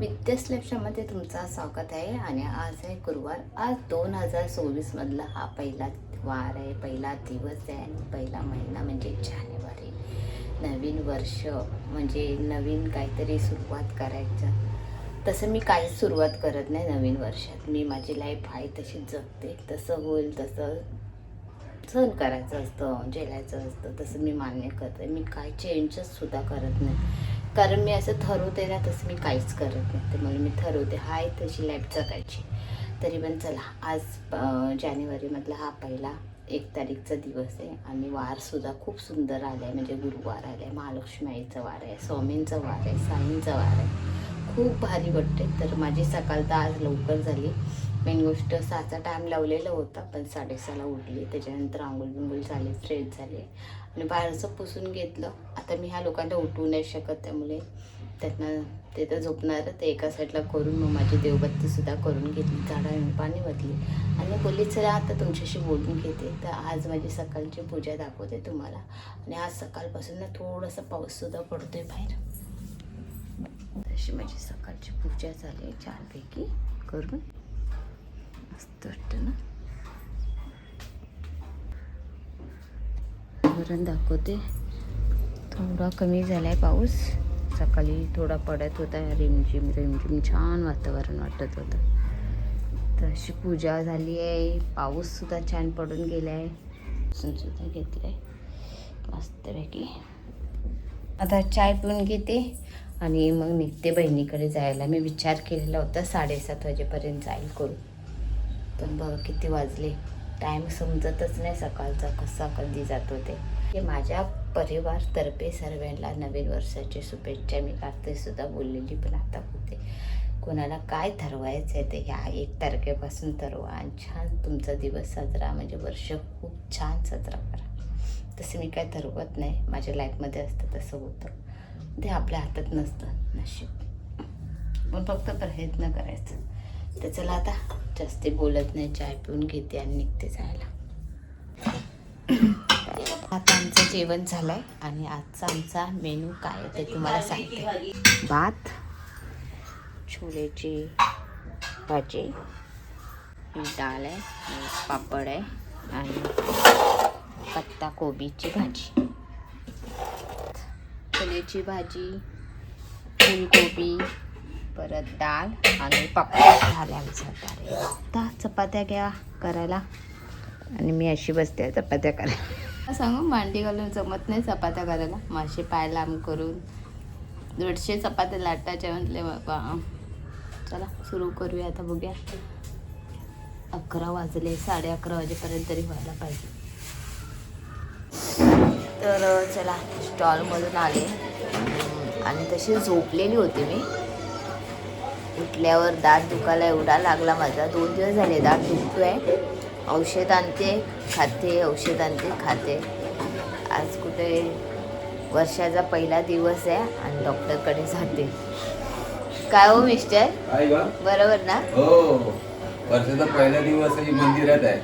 विद्यास लक्षामध्ये तुमचा स्वागत आहे आणि आज आहे गुरुवार. आज दोन हजार सव्वीसमधला हा पहिला वार आहे. पहिला दिवस आहे आणि पहिला महिना म्हणजे जानेवारी. नवीन वर्ष म्हणजे नवीन काहीतरी सुरुवात करायचं. तसं मी काहीच सुरुवात करत नाही नवीन वर्षात. मी माझी लाईफ आहे तशी जगते. तसं होईल तसं सहन करायचं असतं झेलायचं असतं. तसं मी मान्य करते. मी काय चेंजच सुद्धा करत नाही. कारण मी असं ठरवते ना तसं मी काहीच करत नाही. तर मला मी ठरवते हाय तशी लाईफ जगायची. तरी पण चला आज जानेवारीमधला हा पहिला एक तारीखचा दिवस आहे. आणि वारसुद्धा खूप सुंदर आला आहे म्हणजे गुरुवार आला आहे महालक्ष्मी आईचा वार आहे स्वामींचा वार आहे साईंचा वार आहे. खूप भारी वाटते तर माझी सकाळ तर आज लवकर झाली. मेन गोष्ट सहाचा टाईम लावलेला होता पण साडेसहाला उठली. त्याच्यानंतर आंघोळ बिंगुल झाली फ्रेश झाले. आणि बाहेरचं पुसून घेतलं तर मी ह्या लोकांना उठवू नाही शकत त्यामुळे त्यांना ते तर झोपणार ते एका साईडला करून मग माझी देवबत्तीसुद्धा करून घेतली. झाडांनी पाणी बदली आणि बोलली चला आता तुमच्याशी बोलून घेते. तर आज माझी सकाळची पूजा दाखवते तुम्हाला. आणि आज सकाळपासून ना थोडासा पाऊससुद्धा आहे बाहेर. तशी माझी सकाळची पूजा झाली आहे छानपैकी करून. मस्त वाटतं ना? वरण दाखवते. थोडा कमी झाला आहे पाऊस. सकाळी थोडा पडत होता रिमझिम रिमझिम छान वातावरण वाटत होतं. तर अशी पूजा झाली आहे. पाऊससुद्धा छान पडून गेला आहे सुद्धा घेतलं आहे मस्तपैकी आता चाय पिऊन घेते आणि मग निघते बहिणीकडे जायला. मी विचार केलेला होता साडेसात वाजेपर्यंत जाईल करू. पण बघा किती वाजले. टाईम समजतच नाही सकाळचा कसा कधी जातो ते. माझ्या परिवारतर्फे सर्वांना नवीन वर्षाची शुभेच्छा. मी काढते बोललेली पण आता होते. कोणाला काय ठरवायचं आहे ते ह्या एक तारखेपासून ठरवा आणि छान तुमचा दिवस साजरा. म्हणजे वर्ष खूप छान साजरा करा. तसं मी काय ठरवत नाही. माझ्या लाईफमध्ये असतं तसं होतं. ते आपल्या हातात नसतं. नशीब. पण फक्त प्रयत्न करायचं. तर चला आता जास्ती बोलत नाही. चाय पिऊन घेते आणि निघते जायला. आता आमचं जेवण झालंय आणि आजचा आमचा मेनू काय आहे ते तुम्हाला सांगते. भात छोलेची भाजी ही डाळ आहे पापड आहे आणि पत्ता कोबीची भाजी. छोलेची भाजी फुलकोबी परत डाळ आणि पापड. झाले आमचं आता चपात्या घ्या करायला. आणि मी अशी बसते चपात्या करायला. सांगू मांडी घालून जमत नाही चपात्या करायला. मासे पाय लांब करून. दीडशे चपात्या लाटायच्या म्हटले बाबा चला सुरू करूया आता बघूया. अकरा वाजले साडे अकरा वाजेपर्यंत तरी व्हायला पाहिजे. तर चला स्टॉलमधून आले. आणि तशी झोपलेली होती मी. उठल्यावर दात दुखायला एवढा लागला माझा. दोन दिवस झाले दात दुखतोय. औषध आणते खाते औषध आणते खाते. आज कुठे वर्षाचा पहिला दिवस आहे आणि डॉक्टरकडे जाते. काय हो मिस्टर? बरोबर ना? हो. वर्षाचा पहिला दिवस ही मंदिरात आहे.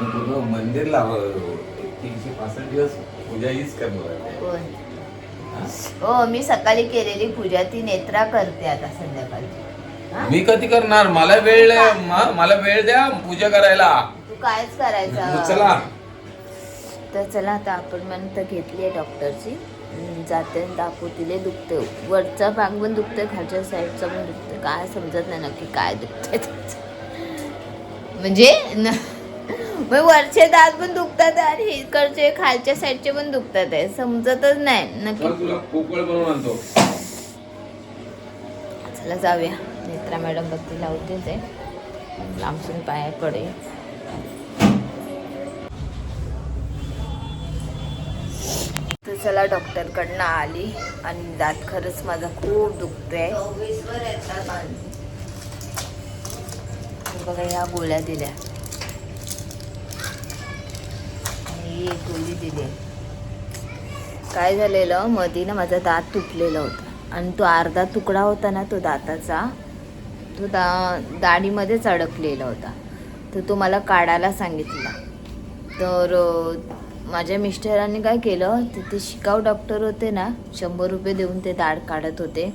तुझं मंदिर लाव तीनशे पासष्ट दिवस पूजा हीच करणार आहे. हा? हो मी सकाळी केलेली पूजा ती नेत्रा करते आता संध्याकाळी हा? मी कधी करणार? मला वेळ. म- मला वेळ द्या पूजा करायला. तू कायच करायचं? चला. तर चला आता आपण म्हणतं घेतली आहे डॉक्टरची जाते दाखवतीले दुखते वरचा भाग पण दुखतोय खालच्या साईडचा पण दुखतोय. काय समजत नाही नक्की काय दुखतंय. म्हणजे न मग वरचे दात पण दुखतात आणि इकडचे खालच्या साईडचे पण दुखतात आहे. समजतच नाही. नक्की. चल जाऊया. नेत्रा मॅडम बघती लावतेच आहे. लांबसून पाया पडे चला डॉक्टरकडनं आली आणि दात खरंच माझा खूप दुखतोय. बघा ह्या गोळ्या दिल्या. आणि एक गोळी दिली. काय झालेलं? मधी ना माझा दात तुटलेला होता. आणि तो अर्धा तुकडा होता ना तो दाताचा तो दा दाढीमध्येच अडकलेला होता. तर तो मला काढायला सांगितला. तर माझ्या मिस्टरांनी काय केलं तिथे शिकाऊ डॉक्टर होते ना शंभर रुपये देऊन ते दाढ काढत होते.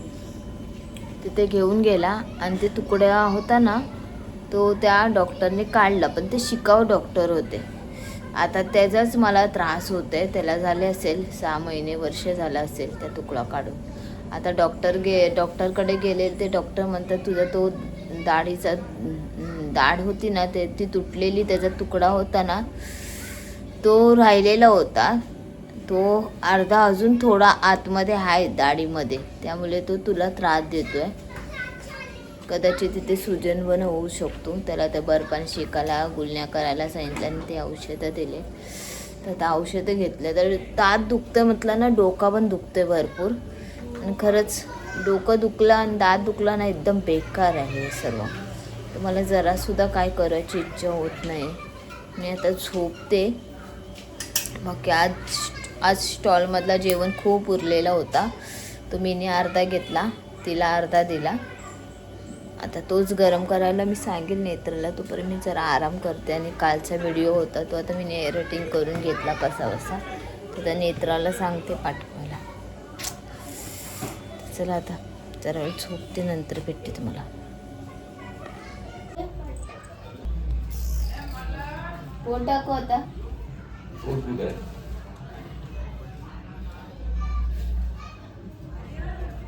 तिथे घेऊन गेला आणि ते तुकड्या होता ना तो त्या डॉक्टरने काढला पण ते शिकाऊ डॉक्टर होते. आता त्याचाच मला त्रास होत आहे त्याला झाले असेल सहा महिने वर्ष झालं असेल त्या तुकडा काढून. आता डॉक्टर गे डॉक्टरकडे गेले ते डॉक्टर म्हणतात तुझा तो दाढीचा दाढ होती ना ते ती तुटलेली त्याचा तुकडा होता ना तो राहिलेला होता. तो अर्धा अजून थोडा आतमध्ये आहे दाढीमध्ये. त्यामुळे तो तुला त्रास देतोय. कदाचित तिथे सुजन पण होऊ शकतो. त्याला त्या बर्फाने शेकायला गुलण्या करायला सांगितलं आणि ते औषधं दिले. तर आता औषधं घेतले तर तात दुखतं म्हटलं ना डोका पण दुखते भरपूर. आणि खरंच डोकं दुखलं आणि दात दुखला ना एकदम बेकार आहे हे सर्व. तर मला जरासुद्धा काय करायची इच्छा होत नाही. मी आता झोपते. मग आज आज स्टॉलमधला जेवण खूप उरलेला होता. तो मीने अर्धा घेतला तिला अर्धा दिला. आता तोच गरम करायला मी सांगेल नेत्रला. तोपर्यंत मी जरा आराम करते आणि कालचा व्हिडिओ होता तो आता मी एडिटिंग करून घेतला कसा बसा. तर त्या नेत्राला सांगते पाठवायला. चला आता जरा वेळ झोपते नंतर भेटते तुम्हाला. कोण टाकू आता?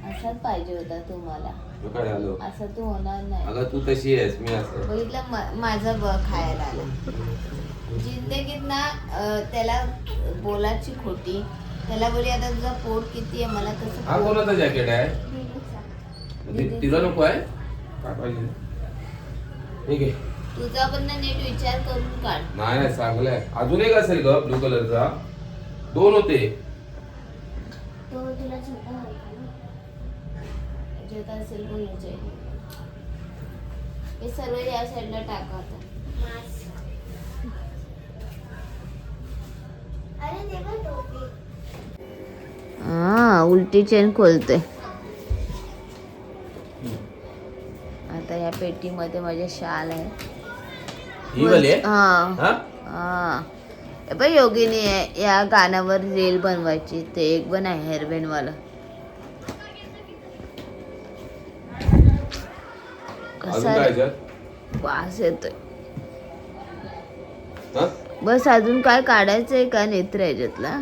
असाच पाहिजे होता तुम्हाला. काय झालं असं तू होणार नाही. अगं तू तशी आहेस मी असं. बघितलं मा- माझा ब खायला. आला जिंदगीत ना अं, त्याला बोलाची खोटी. त्याला बोली आता तुझा पोट किती आहे? मला कसं हा कोणाचा जॅकेट आहे. ति- तिला नको आहे? काय पाहिजे? ठीक आहे. तुझा पण ना नीट विचार करून काढ. नाही नाही अजून एक असेल ग ब्लू कलरचा. दोन होते. तो तुला छोटा असेल पण हे सर्व या साईडला टाका आता. हा उलटी चेन खोलते. आता या पेटीमध्ये माझे शाल आहे ही वाली आहे? हा. हा? हा. हे बघ योगिनी आहे या गाण्यावर रील बनवायची. ते एक पण आहे हेअरबॅन्ड वाला अजून कसा काय याच्यात? वास येतोय. हा? बस अजून काय काढायचंय का नेत्र याच्यातला?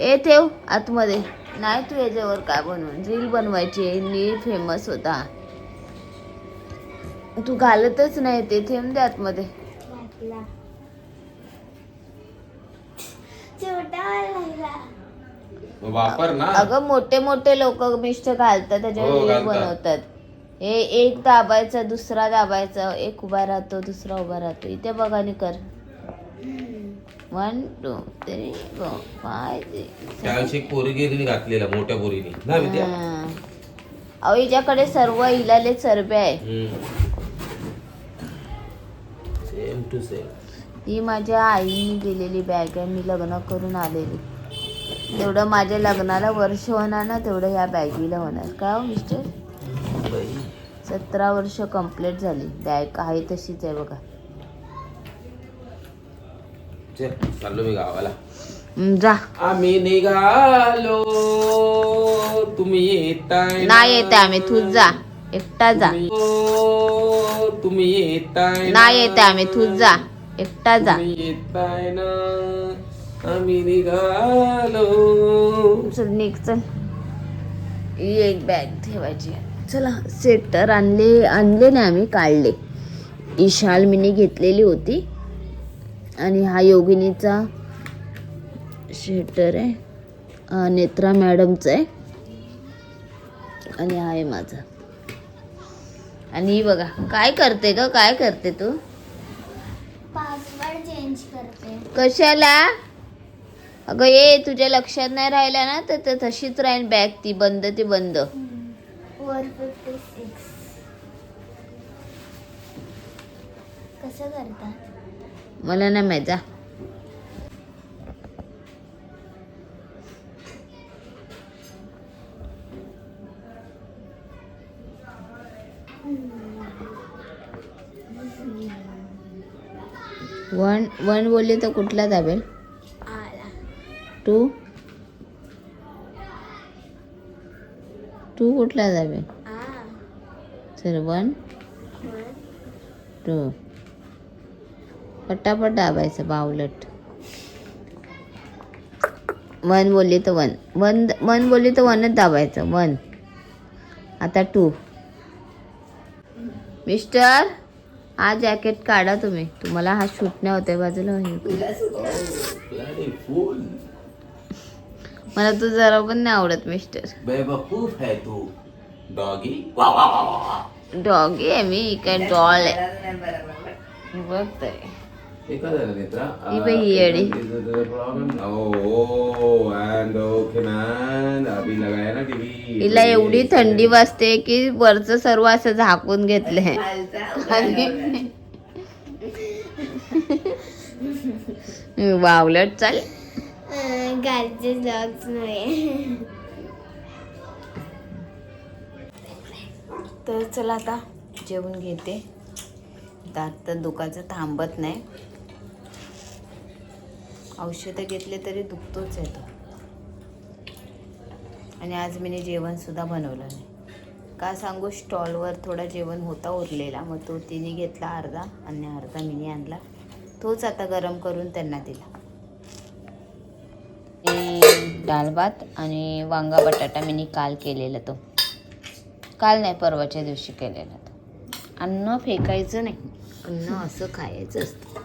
ए ठेव आतमध्ये. नाही तू याच्यावर काय बनवून? रील बनवायची नील फेमस होता. तू घालतच नाही ते ठेवून दे आतमध्ये वापर ना. अगं मोठे मोठे लोक मिष्ट घालतात त्याच्यावर हो, घालतात. बनवतात. हे एक दाबायचा दुसरा दाबायचा एक उभा राहतो दुसरा उभा राहतो. इथे बघा आणि कर. One two three four five एक घातलेला मोठ्या पोरीने. ना विद्या. अहो हिच्याकडे सर्व हिलाले चरबे आहे. सेम टू सेम ही माझ्या आईने दिलेली बॅग आहे. मी लग्न करून आलेली. तेवढं माझ्या लग्नाला वर्ष होणार ना तेवढं ह्या बॅगीला होणार. काय हो मिस्टर सतरा वर्ष कंप्लीट झाली. बॅग आहे तशीच आहे बघा. चल चाललो मी गावाला. हम्म, जा. आम्ही निघालो. तुम्ही येताय नाही येते आम्ही. तू जा. एकटा जा. तुम्ही येताय नाही येते आम्ही तू जा. एकटा जा. तुम्ही येताय ना. आम्ही निघालो. चल निघ चल. ही एक बॅग ठेवायची. चला स्वेटर आणले आणले नाही आम्ही काढले. ही शाल मिनी घेतलेली होती. आणि हा योगिनीचा स्वेटर आहे. नेत्रा मॅडमचा आहे. आणि हा आहे माझा. आणि ही बघा काय करते ग? काय करते तू? पासवर्ड चेंज करते. कशाला? अगं ये तुझ्या लक्षात नाही राहिला ना? तर तर तशीच राहील बॅग ती बंद ती बंद. वर फिफ्टी सिक्स कसं करतात मला नाही माहीत वन वन बोलली तर कुठला दाबेल? टू? टू कुठला दाबेल? Sir one. वन. टू. पटापट दाबायचं बावलट. वन बोलली तर वन. वन वन बोलली तर वनच दाबायचं वन. आता टू. मिस्टर हा जॅकेट काढा तुम्ही. तुम्हाला हा शूट नाही होते बाजूला. हे. मला तू जरा पण नाही आवडत मिस्टर. बेवकूफ है तू. डॉगी डॉगी आहे मी काय डॉल आहे. बघतोय. हिला एवढी थंडी वाजते की वरचं सर्व असं झाकून घेतलंय. आणि वावलट चाल. नाही तर चला आता जेवण घेते. दात तर दुखाचं थांबत नाही. औषधं घेतले तरी दुखतोच आहे तो. आणि आज मी जेवणसुद्धा बनवलं नाही. का सांगू स्टॉलवर थोडा जेवण होता उरलेला. मग तो तिने घेतला अर्धा आणि अर्धा मिनी आणला. तोच आता गरम करून त्यांना दिला. डाळ भात आणि वांगा बटाटा मी काल केलेला तो. काल नाही परवाच्या दिवशी केलेला तो. अन्न फेकायचं नाही. अन्न असं खायचं असतं.